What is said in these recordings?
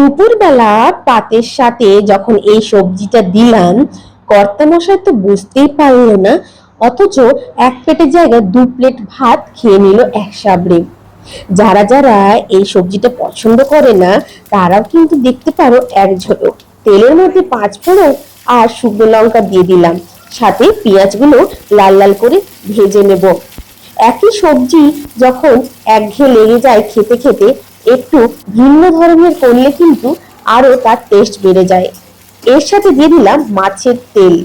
দুপুরবেলা পাতের সাথে যখন এই সবজিটা দিলাম, কর্তামশাই তো বুঝতেই পারল না, অথচ এক প্লেটের জায়গায় দু প্লেট ভাত খেয়ে নিল এক সাবড়ে। যারা যারা এই সবজিটা পছন্দ করে না, তারাও কিন্তু দেখতে পারো এক ঝলক। তেলের মধ্যে পাঁচ ফোড়ন আর শুকনো লঙ্কা দিয়ে দিলাম। সাথে পেঁয়াজগুলো লাল লাল করে ভেজে নেব। একই সবজি যখন একঘেয়ে লেগে যায় খেতে খেতে একটু ভিন্ন ধরনের করলে কিন্তু আরও তার টেস্ট বেড়ে যায়। এর সাথে দিয়ে দিলাম মাছের তেল।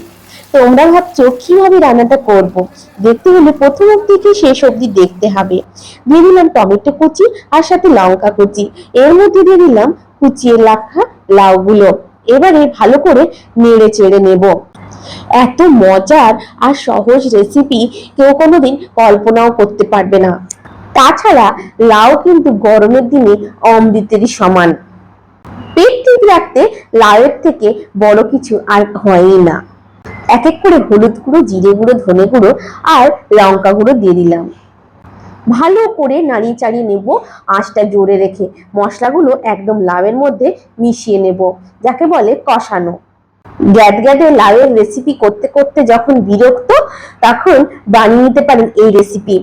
তোমরা ভাবছ, কীভাবে রান্নাটা করব। দেখতে হলে প্রথম থেকে শেষ অবধি দেখতে হবে। দিয়ে দিলাম টমেটো কুচি আর সাথে লঙ্কা কুচি। এর মধ্যে দিয়ে দিলাম কুচিয়ে রাখা লাউগুলো। এবারে ভালো করে নেড়ে চেড়ে নেব। এত মজার আর সহজ রেসিপি কেউ কোনোদিন কল্পনাও করতে পারবে না। তাছাড়া লাউ কিন্তু গরমের দিনে অমৃতেরই সমান। পেট ঠিক রাখতে লাউয়ের থেকে বড় কিছু আর হয়ই না। এক এক করে হলুদ গুঁড়ো, জিরে গুঁড়ো, ধনে গুঁড়ো আর লঙ্কা গুঁড়ো দিয়ে দিলাম। ভালো করে নাড়িয়ে চাড়িয়ে নেব, আঁচটা জোরে রেখে মশলাগুলো একদম লাউয়ের মধ্যে মিশিয়ে নেব, যাকে বলে কষানো। গ্যাদ গ্যাদে লাউয়ের রেসিপি করতে করতে যখন বিরক্ত, তখন বানিয়ে নিতে পারেন এই রেসিপি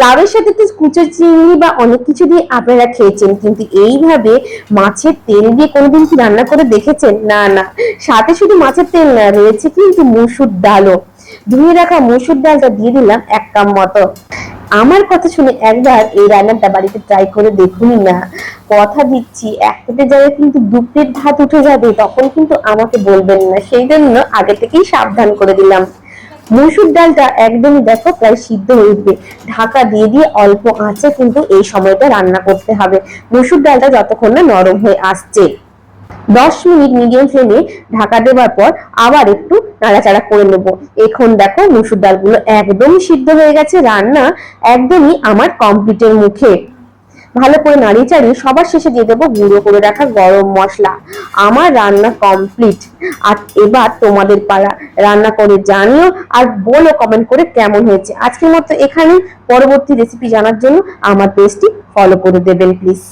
লাউয়ের সাথে তো কুচো চিংড়ি বা অনেক কিছু দিয়ে আপনারা খেয়েছেন, কিন্তু এইভাবে মাছের তেল দিয়ে কোনোদিন কি রান্না করে দেখেছেন? না না। সাথে শুধু মাছের তেল না, রয়েছে কিন্তু মুসুর ডালও। ধুয়ে রাখা মুসুর ডালটা দিয়ে দিলাম এক কাপ মতো। আমার কথা শুনে একবার এই রান্নাটা বাড়িতে ট্রাই করে দেখুনই না। কথা দিচ্ছি, এক প্লেটের জায়গায় কিন্তু দু প্লেট ভাত উঠে যাবে, তখন কিন্তু আমাকে বলবেন না। সেই জন্য আগে থেকেই সাবধান করে দিলাম। মসুর ডালটা একদমই দেখো প্রায় সিদ্ধ হয়ে উঠবে। ঢাকা দিয়ে দিয়ে অল্প আঁচে কিন্তু এই সময়টা রান্না করতে হবে। মসুর ডালটা যতক্ষণ না নরম হয়ে আসছে। দশ মিনিট মিডিয়াম ফ্লেমে ঢাকা দেওয়ার পর আবার একটু নাড়াচাড়া করে নেব। এখন দেখো মুসুর ডালগুলো একদমই সিদ্ধ হয়ে গেছে, রান্না একদমই আমার কমপ্লিটের মুখে। ভালো করে নাড়িয়ে চাড়িয়ে সবার শেষে দিয়ে দেবো গুঁড়ো করে রাখা গরম মশলা। আমার রান্না কমপ্লিট আর এবার তোমাদের পাড়া রান্না করে জানিও আর বলো কমেন্ট করে কেমন হয়েছে। আজকের মতো এখানে পরবর্তী রেসিপি জানার জন্য আমার পেজটি ফলো করে দেবেন প্লিজ